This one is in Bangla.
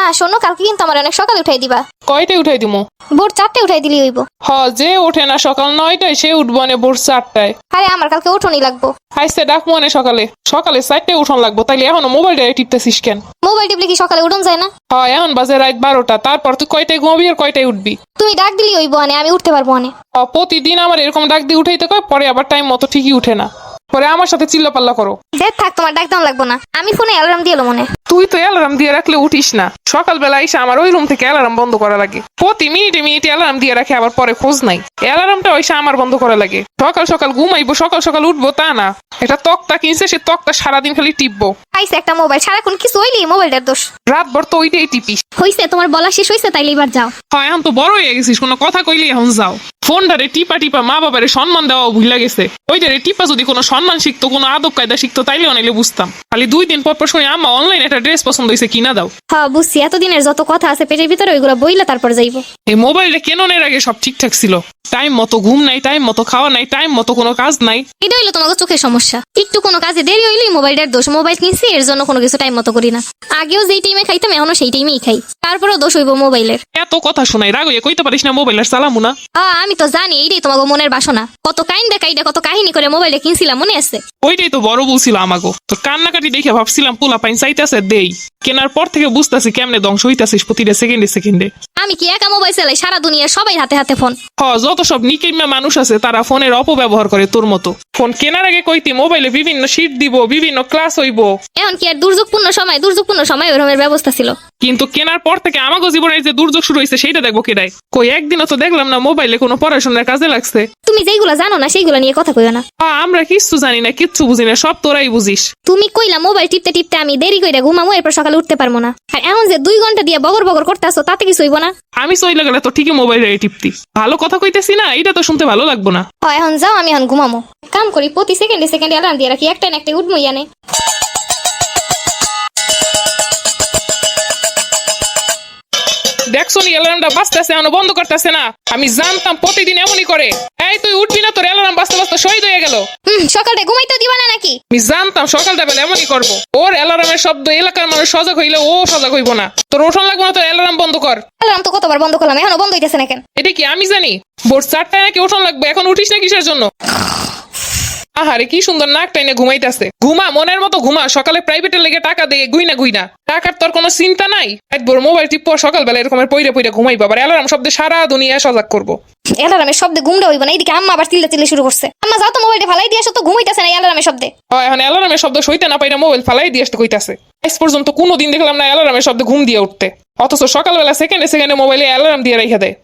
মা শোনো কালকে কিন্তু আমার অনেক সকালে উঠাই দিবা। কয়টায় উঠাই দিমু? ভোর চারটে উঠাই দিলি হইব। হ যে ওঠে না সকাল নয়টায় সে উঠবো মানে ভোর চারটায়। আরে আমার কালকে উঠোনি লাগবো। আইসে ডাক মনে সকালে। সকালে চারটায় উঠন লাগবো। তাইলে এখনও মোবাইলটা টিপতেছিস কেন? মোবাইল টিপলে কি সকালে উঠন যায় না? হয় এখন বাজে রাত বারোটা। তারপর তুই কয়টায় ঘুমাবি আর কয়টায় উঠবি? তুমি ডাক দিলি হইব আনে আমি উঠতে পারব হ, প্রতিদিন আমার এরকম ডাক দিয়ে উঠাইতে কয় পরে আবার টাইম মতো ঠিকই উঠে না। পরে আমার সাথে চিল্লাপাল্লা করো। যে থাক তোমার ডাক দাম লাগবো না। আমি ফোনে অ্যালার্ম দিয়ে এলো মনে। তুই তো অ্যালার্ম দিয়ে রাখলে উঠিস না। সকালবেলা এসে আমার ওই রুম থেকে অ্যালার্ম বন্ধ করা লাগে। প্রতি মিনিটে মিনিটে অ্যালার্ম দিয়ে রাখে আবার পরে খোঁজ নাই। অ্যালার্মটা ওইসে আমার বন্ধ করা লাগে। সকাল সকাল ঘুমাইবো সকাল সকাল উঠবো তা না। এটা তক্তা কিনছে সে তক্তা সারাদিন খালি টিপবো। পাইছে একটা মোবাইল সারাক্ষণ কিছু হইলি মোবাইলটার দোষ। রাতভর তো ওইটাই টিপিস। হইছে তোমার বলা শেষ হইছে তাইলে এবার যাও। হয় এখন তো বড় হয়ে গেছিস কোনো কথা কইলে এখন যাও। ফোনটারে টিপা টিপা মা বাবারে সম্মান দেওয়া ভুলে গেছে। ওইটারে টিপা যদি কোনো সম্মান শিখতো কোনো আদব কায়দা শিখতো তাইলে অনেলে বুঝতাম। খালি দুই দিন পর পর শুনি আম্মা অনলাইন একটা ড্রেস পছন্দ হয়েছে কিনা দাও। হ্যাঁ বুঝছি। এতদিনের যত কথা আছে পেটের ভিতরে ওইগুলো বইলে তারপর যাইবো। এই মোবাইলটা কেননের আগে সব ঠিকঠাক ছিল? টাইম মতো ঘুম নাই টাইম মতো খাওয়া নাই টাইম মতো কোনো কাজ নাই। এটা হইল তোমাকে চোখের সমস্যা। একটু কোনো কাজে দেরি হইলেই মোবাইলটার দোষ। মোবাইল কিনছি এর জন্য কোনো কিছু টাইম মতো করি না। আগেও যেই টাইমে খাইতাম এখনও সেই টাইমেই খাই। তারপরেও দোষ হইব মোবাইলের এত কথা শোনাই রাগ হইয়া কইতে পারিস না মোবাইলের চালামু না। আ, আমি তো জানি, এইটাই তোমাকে মনের বাসনা। কত কাইন দেখা এইটা কত কাহিনী করে মোবাইলে কিনছিলাম, মনে আছে? ওইটাই তো বড় বলছিল আমাকে তো কান্নাকাটি দেখে ভাবছিলাম পোলা পাইন চাইতেছে, দেই। কেনার পর থেকে বুঝতেছি কেমনে ধ্বংস হইতাছিস প্রতিটা সেকেন্ডে সেকেন্ডে আমি কি একা মোবাইল চালাই? সারা দুনিয়ার সবাই হাতে হাতে ফোন হ যত সব নিকেমা মানুষ আছে তারা ফোনের অপব্যবহার করে তোর মতো। ফোন কেনার আগে কইতি মোবাইলে বিভিন্ন শীট দিব বিভিন্ন ক্লাস হইব। এখন কি আর দুর্যোগপূর্ণ সময়? দুর্যোগপূর্ণ সময় ওরকমের ব্যবস্থা ছিল। কিন্তু কেনার পর থেকে আমাগো জীবনের যে দুর্যোগ শুরু হয়েছে সেইটা দেখব কেডাই? কই একদিনও তো দেখলাম না মোবাইলে কোনো পড়াশোনার কাজে লাগছে। তুমি যেইগুলো জানো না সেইগুলো নিয়ে কথা কইও না। আ, আমরা কিচ্ছু জানি না কিচ্ছু বুঝি না সব তোরাই বুঝিস। তুমি কইলা মোবাইল টিপতে টিপতে আমি দেরি কইরা ঘুমামো এরপর সকালে উঠতে পারব না। আর এমন যে দুই ঘণ্টা দিয়ে বগর বগর করতে করতেছো তাতে কি হইব না। আমি চইলে গেলে তো ঠিকই মোবাইলে টিপতি। ভালো কথা কইতেছি না এটা তো শুনতে ভালো লাগবো না। হ্যাঁ এখন যাও আমি এখন ঘুমামো। কাম করি প্রতি সেকেন্ডে সেকেন্ডে অ্যালার্ম দিয়ে রাখি একটা না একটা উঠবো ইয়ানে। দেখছ নি অ্যালার্মটা বাজতেছে এখনও বন্ধ করতেছে না। আমি জানতাম প্রতিদিন এমনই করে। এই তুই উঠবি না তোর অ্যালার্ম বাজতে বাজতে শহীদ হয়ে গেল। হুম সকালে ঘুমাইতে দিবা না নাকি? আমি জানতাম সকালটা বেলা এমনই করব। ওর অ্যালার্মের শব্দ এলাকার মানুষ সজাগ হইলে ও সজাগ হইব না। তোর ওঠন লাগবে না তোর অ্যালার্ম বন্ধ কর। অ্যালার্ম তো কতবার বন্ধ করলাম এখনও বন্ধ হইতেছে না কেন? এটা কি আমি জানি? ভোর চারটায় নাকি ওঠন লাগবে এখন উঠিস না কিসের জন্য? আহারে কি সুন্দর নাক টাইনে ঘুমাইতেছে। ঘুমা মনের মতো ঘুমা সকালে প্রাইভেটের লেগে টাকা দিয়ে গুইনা গুইনা। টাকার তোর কোনো চিন্তা নাই। একবার মোবাইল টিপ সকালবেলা এরকমের পইরে পইরে ঘুমাই বাবার অ্যালার্ম শব্দে সারা দুনিয়া সজাগ করব। অ্যালার্মের শব্দে ঘুমটা হইব না এদিকে আম্মা আবার চিল্লা চিল্লি শুরু করছে। আম্মা যাও তো মোবাইলটা ফালাই দিয়ে আসো তো ঘুমাইতেছে না অ্যালার্মের শব্দে। হয় এখন অ্যালার্মের শব্দ সইতে না পাইরা মোবাইল ফালাই দিয়ে আসতে কইতাছে। আজ পর্যন্ত কোনো দিন দেখলাম না অ্যালার্মের শব্দে ঘুম দিয়ে উঠতে। অথচ সকালবেলা সেকেন্ডে সেকেন্ডে মোবাইলে অ্যালার্ম দিয়ে রেখে দেয়।